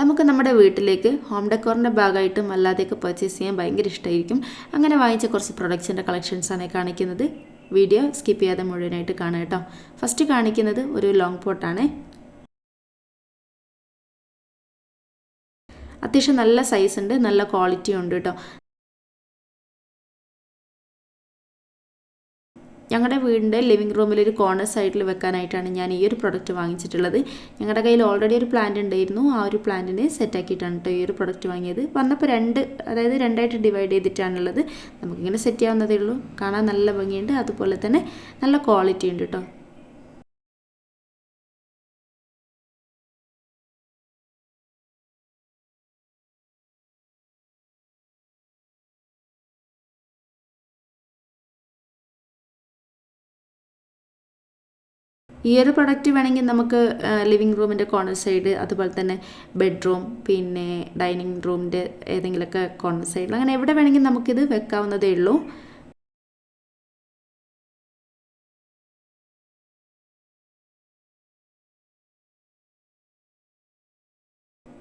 നമുക്ക് നമ്മുടെ വീട്ടിലേക്ക് ഹോം ഡെക്കോറിന്റെ ഭാഗമായിട്ടും അല്ലാതെയൊക്കെ പർച്ചേസ് ചെയ്യാൻ ഭയങ്കര ഇഷ്ടമായിരിക്കും അങ്ങനെ വാങ്ങിച്ച കുറച്ച് പ്രൊഡക്ട്സിന്റെ കളക്ഷൻസാണ് കാണിക്കുന്നത്. വീഡിയോ സ്കിപ്പ് ചെയ്യാതെ മുഴുവനായിട്ട് കാണുക കേട്ടോ. ഫസ്റ്റ് കാണിക്കുന്നത് ഒരു ലോങ് പോട്ടാണ് അത്യാവശ്യം നല്ല സൈസ് ഉണ്ട് നല്ല ക്വാളിറ്റി ഉണ്ട് കേട്ടോ. ഞങ്ങളുടെ വീടിന്റെ ലിവിങ് റൂമിൽ ഒരു കോർണർ സൈഡിൽ വെക്കാനായിട്ടാണ് ഞാൻ ഈ ഒരു പ്രൊഡക്റ്റ് വാങ്ങിച്ചിട്ടുള്ളത്. ഞങ്ങളുടെ കയ്യിൽ ഓൾറെഡി ഒരു പ്ലാന്റ് ഉണ്ടായിരുന്നു ആ ഒരു പ്ലാന്റിനെ സെറ്റാക്കിയിട്ടാണ് കേട്ടോ ഈ ഒരു പ്രൊഡക്റ്റ് വാങ്ങിയത്. വന്നപ്പോൾ രണ്ട് അതായത് രണ്ടായിട്ട് ഡിവൈഡ് ചെയ്തിട്ടാണുള്ളത്. നമുക്കിങ്ങനെ സെറ്റ് ചെയ്യാവുന്നതേ ഉള്ളൂ. കാണാൻ നല്ല ഭംഗിയുണ്ട്. അതുപോലെ തന്നെ നല്ല ക്വാളിറ്റി ഉണ്ട് കേട്ടോ ഈ ഒരു പ്രൊഡക്റ്റ് വേണമെങ്കിൽ നമുക്ക് ലിവിങ് റൂമിന്റെ കോർണർ സൈഡ് അതുപോലെ തന്നെ ബെഡ്റൂം പിന്നെ ഡൈനിങ് റൂമിന്റെ ഏതെങ്കിലുമൊക്കെ കോർണർ സൈഡിൽ അങ്ങനെ എവിടെ വേണമെങ്കിൽ നമുക്കിത് വെക്കാവുന്നതേ ഉള്ളൂ.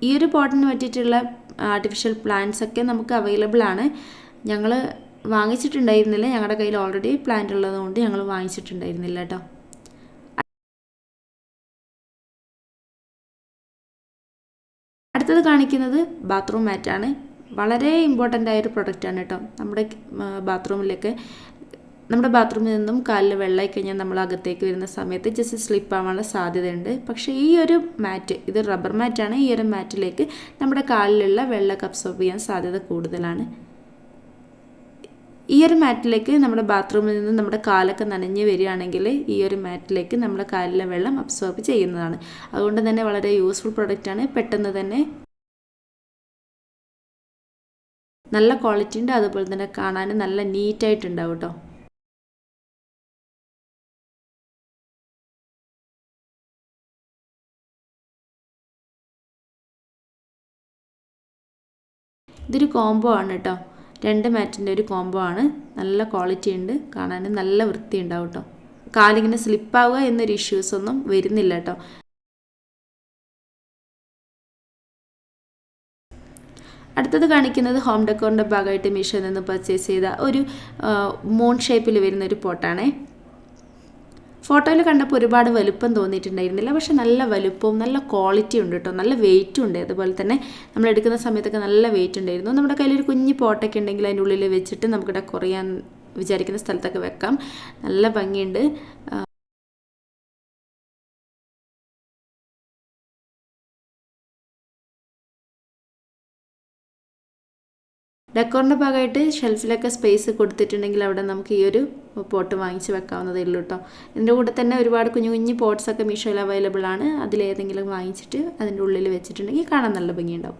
ഈ ഒരു പോട്ടിന് പറ്റിയിട്ടുള്ള ആർട്ടിഫിഷ്യൽ പ്ലാന്റ്സ് ഒക്കെ നമുക്ക് അവൈലബിൾ ആണ്. ഞങ്ങൾ വാങ്ങിച്ചിട്ടുണ്ടായിരുന്നില്ല. ഞങ്ങളുടെ കയ്യിൽ ഓൾറെഡി പ്ലാന്റ് ഉള്ളതുകൊണ്ട് ഞങ്ങൾ വാങ്ങിച്ചിട്ടുണ്ടായിരുന്നില്ല കേട്ടോ അടുത്തത് കാണിക്കുന്നത് ബാത്റൂം മാറ്റാണ് വളരെ ഇമ്പോർട്ടന്റ് ആയൊരു പ്രൊഡക്റ്റാണ് കേട്ടോ നമ്മുടെ ബാത്റൂമിലൊക്കെ നമ്മുടെ ബാത്റൂമിൽ നിന്നും കാലിൽ വെള്ളമായി കഴിഞ്ഞാൽ നമ്മൾ അകത്തേക്ക് വരുന്ന സമയത്ത് ജസ്റ്റ് സ്ലിപ്പ് ആവാനുള്ള സാധ്യതയുണ്ട്. പക്ഷേ ഈ ഒരു മാറ്റ് ഇത് റബ്ബർ മാറ്റാണ് ഈ ഒരു മാറ്റിലേക്ക് നമ്മുടെ കാലിലുള്ള വെള്ളമൊക്കെ അബ്സോർബ് ചെയ്യാൻ സാധ്യത കൂടുതലാണ്. ഈ ഒരു മാറ്റിലേക്ക് നമ്മുടെ ബാത്റൂമിൽ നിന്ന് നമ്മുടെ കാലൊക്കെ നനഞ്ഞ് വരികയാണെങ്കിൽ ഈ ഒരു മാറ്റിലേക്ക് നമ്മുടെ കാലിലെ വെള്ളം അബ്സോർബ് ചെയ്യുന്നതാണ്. അതുകൊണ്ട് തന്നെ വളരെ യൂസ്ഫുൾ പ്രൊഡക്റ്റാണ് പെട്ടെന്ന് തന്നെ നല്ല ക്വാളിറ്റി ഉണ്ട്. അതുപോലെ തന്നെ കാണാൻ നല്ല നീറ്റായിട്ടുണ്ടാവും കേട്ടോ ഇതൊരു കോംബോ ആണ് കേട്ടോ രണ്ട് മാറ്റിന്റെ ഒരു കോംബോ ആണ്. നല്ല ക്വാളിറ്റി ഉണ്ട്. കാണാൻ നല്ല വൃത്തി ഉണ്ടാവും കേട്ടോ കാലിങ്ങനെ സ്ലിപ്പാവുക എന്നൊരു ഇഷ്യൂസ് ഒന്നും വരുന്നില്ല കേട്ടോ അടുത്തത് കാണിക്കുന്നത് ഹോം ഡെക്കോറിന്റെ ഭാഗമായിട്ട് മീഷോയിൽ നിന്ന് പർച്ചേസ് ചെയ്ത ഒരു മൂൺ ഷേപ്പിൽ വരുന്ന ഒരു പോട്ടാണേ ഫോട്ടോയിൽ കണ്ടപ്പോൾ ഒരുപാട് വലുപ്പം തോന്നിയിട്ടുണ്ടായിരുന്നില്ല. പക്ഷെ നല്ല വലുപ്പവും നല്ല ക്വാളിറ്റി ഉണ്ട് കേട്ടോ നല്ല വെയിറ്റും ഉണ്ട്. അതുപോലെ തന്നെ നമ്മൾ എടുക്കുന്ന സമയത്തൊക്കെ നല്ല വെയിറ്റ് ഉണ്ടായിരുന്നു. നമ്മുടെ കയ്യിൽ ഒരു കുഞ്ഞു പോട്ടൊക്കെ ഉണ്ടെങ്കിൽ അതിന്റെ ഉള്ളിൽ വെച്ചിട്ട് നമുക്കിവിടെ കുറയാൻ വിചാരിക്കുന്ന സ്ഥലത്തൊക്കെ വെക്കാം. നല്ല ഭംഗിയുണ്ട്. ഡെക്കോറിന്റെ ഭാഗമായിട്ട് ഷെൽഫിലൊക്കെ സ്പേസ് കൊടുത്തിട്ടുണ്ടെങ്കിൽ അവിടെ നമുക്ക് ഈ ഒരു പോട്ട് വാങ്ങിച്ച് വെക്കാവുന്നതേ ഉള്ളൂ കേട്ടോ ഇതിന്റെ കൂടെ തന്നെ ഒരുപാട് കുഞ്ഞു കുഞ്ഞു പോട്ട്സൊക്കെ മീഷോയിൽ അവൈലബിൾ ആണ്. അതിലേതെങ്കിലും വാങ്ങിച്ചിട്ട് അതിന്റെ ഉള്ളിൽ വെച്ചിട്ടുണ്ടെങ്കിൽ കാണാൻ നല്ല ഭംഗിയുണ്ടാവും.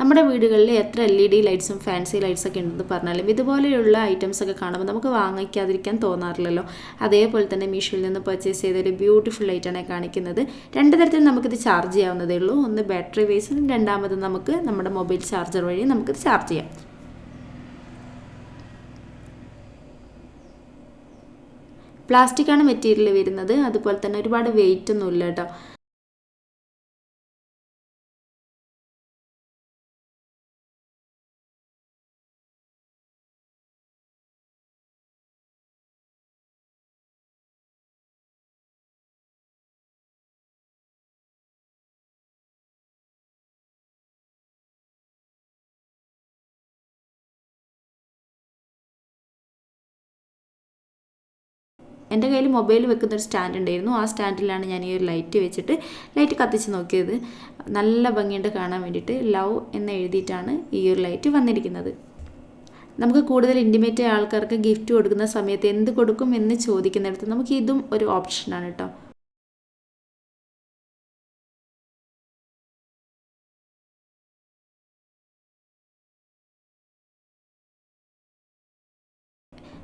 നമ്മുടെ വീടുകളിൽ എത്ര എൽ ഇ ഡി ലൈറ്റ്സും ഫാൻസി ലൈറ്റ്സൊക്കെ ഉണ്ടെന്ന് പറഞ്ഞാലും ഇതുപോലെയുള്ള ഐറ്റംസ് ഒക്കെ കാണുമ്പോൾ നമുക്ക് വാങ്ങിക്കാതിരിക്കാൻ തോന്നാറില്ലല്ലോ. അതേപോലെ തന്നെ മീഷോയിൽ നിന്ന് പർച്ചേസ് ചെയ്ത ഒരു ബ്യൂട്ടിഫുൾ ലൈറ്റാണ് കാണിക്കുന്നത്. രണ്ട് തരത്തിൽ നമുക്കിത് ചാർജ് ചെയ്യാവുന്നതേ ഉള്ളൂ. ഒന്ന് ബാറ്ററി വേസും രണ്ടാമത് നമുക്ക് നമ്മുടെ മൊബൈൽ ചാർജർ വഴി നമുക്കിത് ചാർജ് ചെയ്യാം. പ്ലാസ്റ്റിക്കാണ് മെറ്റീരിയൽ വരുന്നത്. അതുപോലെ തന്നെ ഒരുപാട് വെയിറ്റ് ഒന്നുമില്ല കേട്ടോ. എന്റെ കയ്യിൽ മൊബൈൽ വെക്കുന്ന ഒരു സ്റ്റാൻഡ് ഉണ്ടായിരുന്നു. ആ സ്റ്റാൻഡിലാണ് ഞാൻ ഈ ഒരു ലൈറ്റ് വെച്ചിട്ട് ലൈറ്റ് കത്തിച്ച് നോക്കിയത്. നല്ല ഭംഗിയുണ്ട് കാണാൻ വേണ്ടിയിട്ട്. ലവ് എന്ന് എഴുതിയിട്ടാണ് ഈ ഒരു ലൈറ്റ് വന്നിരിക്കുന്നത്. നമുക്ക് കൂടുതൽ ഇന്റിമേറ്റ് ആൾക്കാർക്ക് ഗിഫ്റ്റ് കൊടുക്കുന്ന സമയത്ത് എന്ത് കൊടുക്കും എന്ന് ചോദിക്കുന്നിടത്ത് നമുക്ക് ഇതും ഒരു ഓപ്ഷനാണ് കേട്ടോ.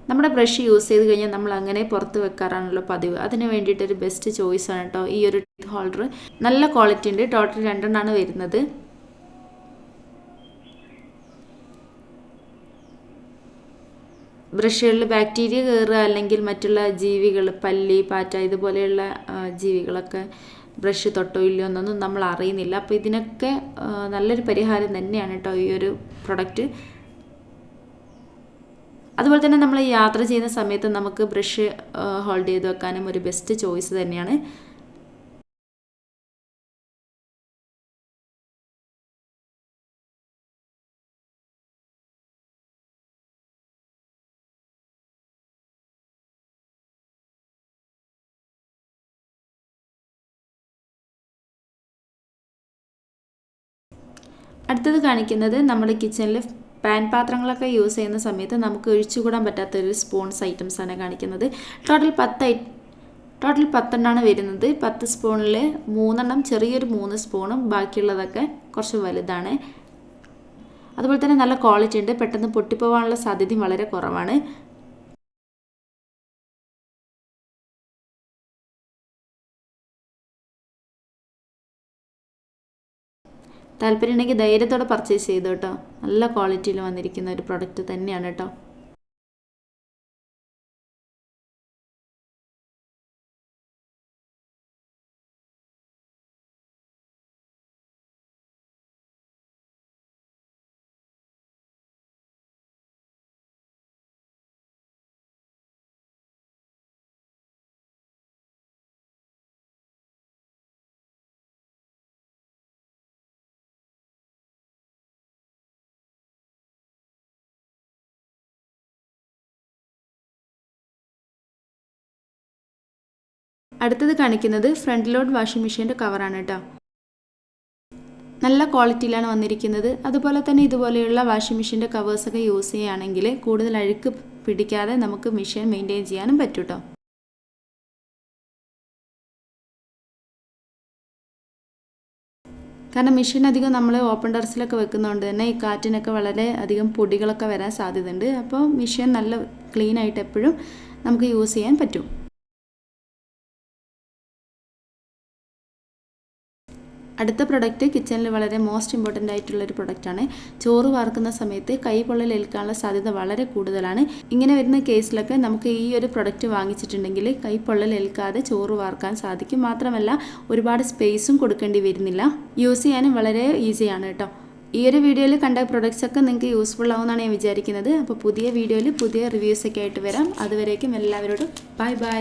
നമ്മുടെ ബ്രഷ് യൂസ് ചെയ്ത് കഴിഞ്ഞാൽ നമ്മൾ അങ്ങനെ പുറത്ത് വെക്കാറാണല്ലോ പതിവ്. അതിന് വേണ്ടിയിട്ടൊരു ബെസ്റ്റ് ചോയ്സ് ആണ് കേട്ടോ ഈ ഒരു ടീത്ത് ഹോൾഡർ നല്ല ക്വാളിറ്റി ഉണ്ട്. ടോട്ടൽ രണ്ടെണ്ണമാണ് വരുന്നത്. ബ്രഷുകളിൽ ബാക്ടീരിയ കയറുക അല്ലെങ്കിൽ മറ്റുള്ള ജീവികൾ പല്ലി പാറ്റ ഇതുപോലെയുള്ള ജീവികളൊക്കെ ബ്രഷ് തൊട്ടോ ഇല്ലയോ എന്നൊന്നും നമ്മൾ അറിയുന്നില്ല. അപ്പോൾ ഇതിനൊക്കെ നല്ലൊരു പരിഹാരം തന്നെയാണ് കേട്ടോ ഈ ഒരു പ്രൊഡക്റ്റ് അതുപോലെ തന്നെ നമ്മൾ യാത്ര ചെയ്യുന്ന സമയത്ത് നമുക്ക് ബ്രഷ് ഹോൾഡ് ചെയ്ത് വെക്കാനും ഒരു ബെസ്റ്റ് ചോയ്സ് തന്നെയാണ്. അടുത്തത് കാണിക്കുന്നത് നമ്മുടെ കിച്ചണിൽ പാൻ പാത്രങ്ങളൊക്കെ യൂസ് ചെയ്യുന്ന സമയത്ത് നമുക്ക് ഒഴിച്ചുകൂടാൻ പറ്റാത്ത ഒരു സ്പൂൺസ് ഐറ്റംസ് ആണ് കാണിക്കുന്നത്. ടോട്ടൽ പത്ത് ടോട്ടൽ പത്തെണ്ണമാണ് വരുന്നത്. പത്ത് സ്പൂണിൽ മൂന്നെണ്ണം ചെറിയൊരു മൂന്ന് സ്പൂണും ബാക്കിയുള്ളതൊക്കെ കുറച്ച് വലുതാണ്. അതുപോലെ തന്നെ നല്ല ക്വാളിറ്റി ഉണ്ട്. പെട്ടെന്ന് പൊട്ടിപ്പോവാനുള്ള സാധ്യതയും വളരെ കുറവാണ്. താല്പര്യം ഉണ്ടെങ്കിൽ ധൈര്യത്തോടെ പർച്ചേസ് ചെയ്തു കേട്ടോ നല്ല ക്വാളിറ്റിയിൽ വന്നിരിക്കുന്ന ഒരു പ്രൊഡക്റ്റ് തന്നെയാണ് കേട്ടോ അടുത്തത് കാണിക്കുന്നത് ഫ്രണ്ട് ലോഡ് വാഷിംഗ് മെഷീന്റെ കവറാണ് കേട്ടോ. നല്ല ക്വാളിറ്റിയിലാണ് വന്നിരിക്കുന്നത്. അതുപോലെ തന്നെ ഇതുപോലെയുള്ള വാഷിംഗ് മെഷീന്റെ കവേഴ്സൊക്കെ യൂസ് ചെയ്യുകയാണെങ്കിൽ കൂടുതൽ അഴുക്ക് പിടിക്കാതെ നമുക്ക് മെഷീൻ മെയിന്റെയിൻ ചെയ്യാനും പറ്റും കേട്ടോ. കാരണം മെഷീൻ അധികം നമ്മൾ ഓപ്പൺ ടെറസിലൊക്കെ വെക്കുന്നതുകൊണ്ട് തന്നെ ഈ കാറ്റിനൊക്കെ വളരെ അധികം പൊടികളൊക്കെ വരാൻ സാധ്യതയുണ്ട്. അപ്പോൾ മെഷീൻ നല്ല ക്ലീൻ ആയിട്ട് എപ്പോഴും നമുക്ക് യൂസ് ചെയ്യാൻ പറ്റും. അടുത്ത പ്രൊഡക്റ്റ് കിച്ചണിൽ വളരെ മോസ്റ്റ് ഇമ്പോർട്ടന്റ് ആയിട്ടുള്ള ഒരു പ്രൊഡക്റ്റാണ് ചോറ് വാർക്കുന്ന സമയത്ത് കൈ പൊള്ളൽ ഏൽക്കാനുള്ള സാധ്യത വളരെ കൂടുതലാണ്. ഇങ്ങനെ വരുന്ന കേസിലൊക്കെ നമുക്ക് ഈ ഒരു പ്രൊഡക്റ്റ് വാങ്ങിച്ചിട്ടുണ്ടെങ്കിൽ കൈ പൊള്ളൽ ഏൽക്കാതെ ചോറ് വാർക്കാൻ സാധിക്കും. മാത്രമല്ല ഒരുപാട് സ്പേസും കൊടുക്കേണ്ടി വരുന്നില്ല. യൂസ് ചെയ്യാനും വളരെ ഈസിയാണ് കേട്ടോ. ഈ ഒരു വീഡിയോയിൽ കണ്ട പ്രൊഡക്ട്സ് ഒക്കെ നിങ്ങൾക്ക് യൂസ്ഫുൾ ആവുമെന്നാണ് ഞാൻ വിചാരിക്കുന്നത്. അപ്പോൾ പുതിയ വീഡിയോയിൽ പുതിയ റിവ്യൂസൊക്കെ ആയിട്ട് വരാം. അതുവരേക്കും എല്ലാവരോടും ബൈ ബൈ